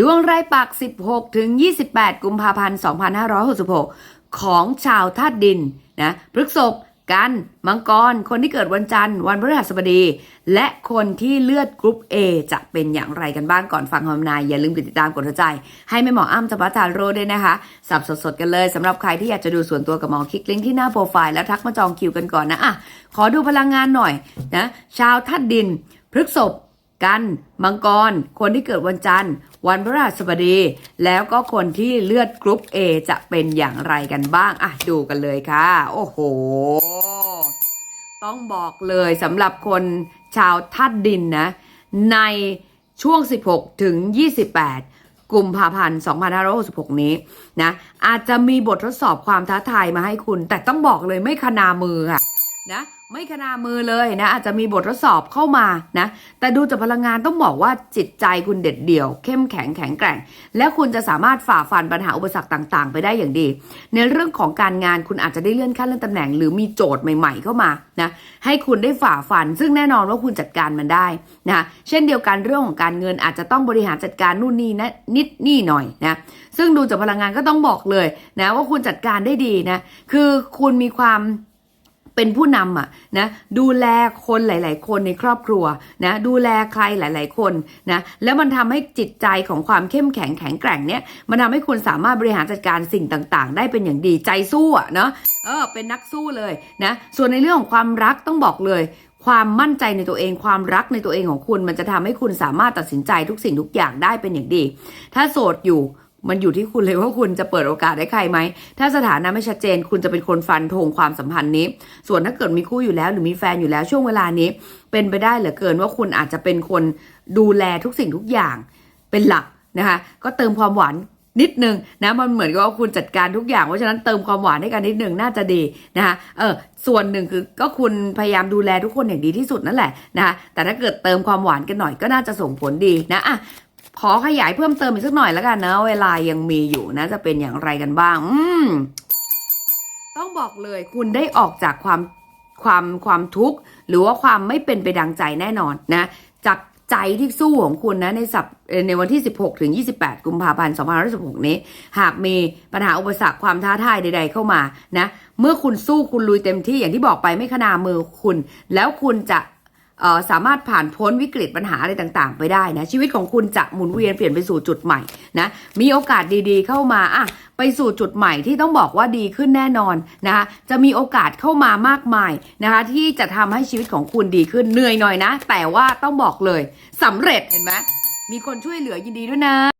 ดวงรายปัก 16 ถึง 28 กุมภาพันธ์ 2566 ของชาวธาตุดินนะพฤษภกันมังกร คนที่เกิดวันจันทร์ วันพฤหัสบดี และคนที่เลือดกรุ๊ป A จะเป็นอย่างไรกันบ้างก่อนฟังคำนาย อย่าลืมกดติดตามกดหัวใจ ให้แม่หมออ้ำจับพัฒาโรด้วยนะคะ สับสดๆกันเลยสำหรับใครที่อยากจะดูส่วนตัวกับหมอคลิกลิงก์ที่หน้าโปรไฟล์แล้วทักมาจองคิวกันก่อนนะอะขอดูพลังงานหน่อยนะชาวธาตุดินพฤษภ กัน มังกร คนที่เกิดวันจันทร์ วันพฤหัสบดี แล้วก็คนที่เลือดกรุ๊ป A จะเป็นอย่างไรกันบ้าง อะ ดูกันเลยค่ะ โอ้โห ต้องบอกเลยสำหรับคนชาวธาตุดินนะ ในช่วง 16 ถึง 28กุมภาพันธ์ 2566 นี้นะ อาจจะมีบททดสอบความท้าทายมาให้คุณ แต่ต้องบอกเลยไม่ขนามือค่ะ นะไม่ขนามือเลยนะอาจจะมีบททดสอบเข้ามานะแต่ดูจากพลังงานต้องบอกว่าจิตใจคุณเด็ดเดี่ยว เข้มแข็งแข็งแกร่ง และคุณจะสามารถฝ่าฟันปัญหาอุปสรรคต่างๆ ไปได้อย่างดี ในเรื่องของการงานคุณอาจจะได้เลื่อนขั้นเลื่อนตำแหน่ง หรือมีโจทย์ใหม่ ๆ เข้ามานะให้คุณได้ฝ่าฟัน ซึ่งแน่นอนว่าคุณจัดการมันได้นะเช่นเดียวกันเรื่องของการเงินอาจจะต้องบริหารจัดการนู่นนี่นะนิดนี่หน่อยนะซึ่งดูจากพลังงานก็ต้องบอกเลยนะว่าคุณจัดการได้ดีนะคือคุณมีความ เป็นผู้นำอะนะดูแลคนหลาย ๆ คนในครอบครัวนะดูแลใครหลาย ๆ คนนะแล้วมันทำให้จิตใจของความเข้มแข็งแข็งแกร่งเนี่ยมันทำให้คุณสามารถบริหารจัดการสิ่งต่าง ๆ ได้เป็นอย่างดีใจสู้อะเนาะเออเป็นนักสู้เลยนะส่วนในเรื่องของความรักต้องบอกเลยความมั่นใจในตัวเองความรักในตัวเองของคุณ มันจะทำให้คุณสามารถตัดสินใจทุกสิ่งทุกอย่างได้เป็นอย่างดี ถ้าโสดอยู่ มันอยู่ที่คุณเลยว่าคุณจะเปิดโอกาสให้ใครไหม ถ้าสถานะไม่ชัดเจน คุณจะเป็นคนฟันธงความสัมพันธ์นี้ ส่วนถ้าเกิดมีคู่อยู่แล้ว หรือมีแฟนอยู่แล้วช่วงเวลานี้ เป็นไปได้เหลือเกินว่าคุณอาจจะเป็นคนดูแลทุกสิ่งทุกอย่างเป็นหลักนะคะก็เติมความหวานนิดนึงนะมันเหมือนกับว่าคุณจัดการทุกอย่างเพราะฉะนั้นเติมความหวานให้กันนิดนึงน่าจะดีนะคะเออส่วนหนึ่งคือก็คุณพยายามดูแลทุกคนอย่างดีที่สุดนั่นแหละนะคะแต่ถ้าเกิดเติมความหวานกันหน่อยก็น่าจะส่งผลดีนะอะ ขอขยายเพิ่มเติมอีกสักหน่อยแล้วกันนะ เวลายังมีอยู่นะ จะเป็นอย่างไรกันบ้าง อืมต้องบอกเลยคุณได้ออกจากความความความทุกข์ หรือว่าความไม่เป็นไปดังใจแน่นอนนะ จากใจที่สู้ของคุณนะในสัปในวันที่ 16 ถึง 28 กุมภาพันธ์ 2566นี้ หากมีปัญหาอุปสรรคความท้าทายใด ๆ เข้ามานะ เมื่อคุณสู้คุณลุยเต็มที่อย่างที่บอกไปไม่ขนามือคุณ แล้วคุณจะ สามารถผ่านพ้นวิกฤตปัญหาอะไรต่างๆ ไปได้นะชีวิตของคุณจะหมุนเวียนเปลี่ยนไปสู่จุดใหม่นะมีโอกาสดีๆเข้ามาอะไปสู่จุดใหม่ที่ต้องบอกว่าดีขึ้นแน่นอนนะคะจะมีโอกาสเข้ามามากมายนะคะที่จะทำให้ชีวิตของคุณดีขึ้นเหนื่อยหน่อยนะ แต่ว่าต้องบอกเลยสำเร็จเห็นไหมมีคนช่วยเหลือยินดีด้วยนะ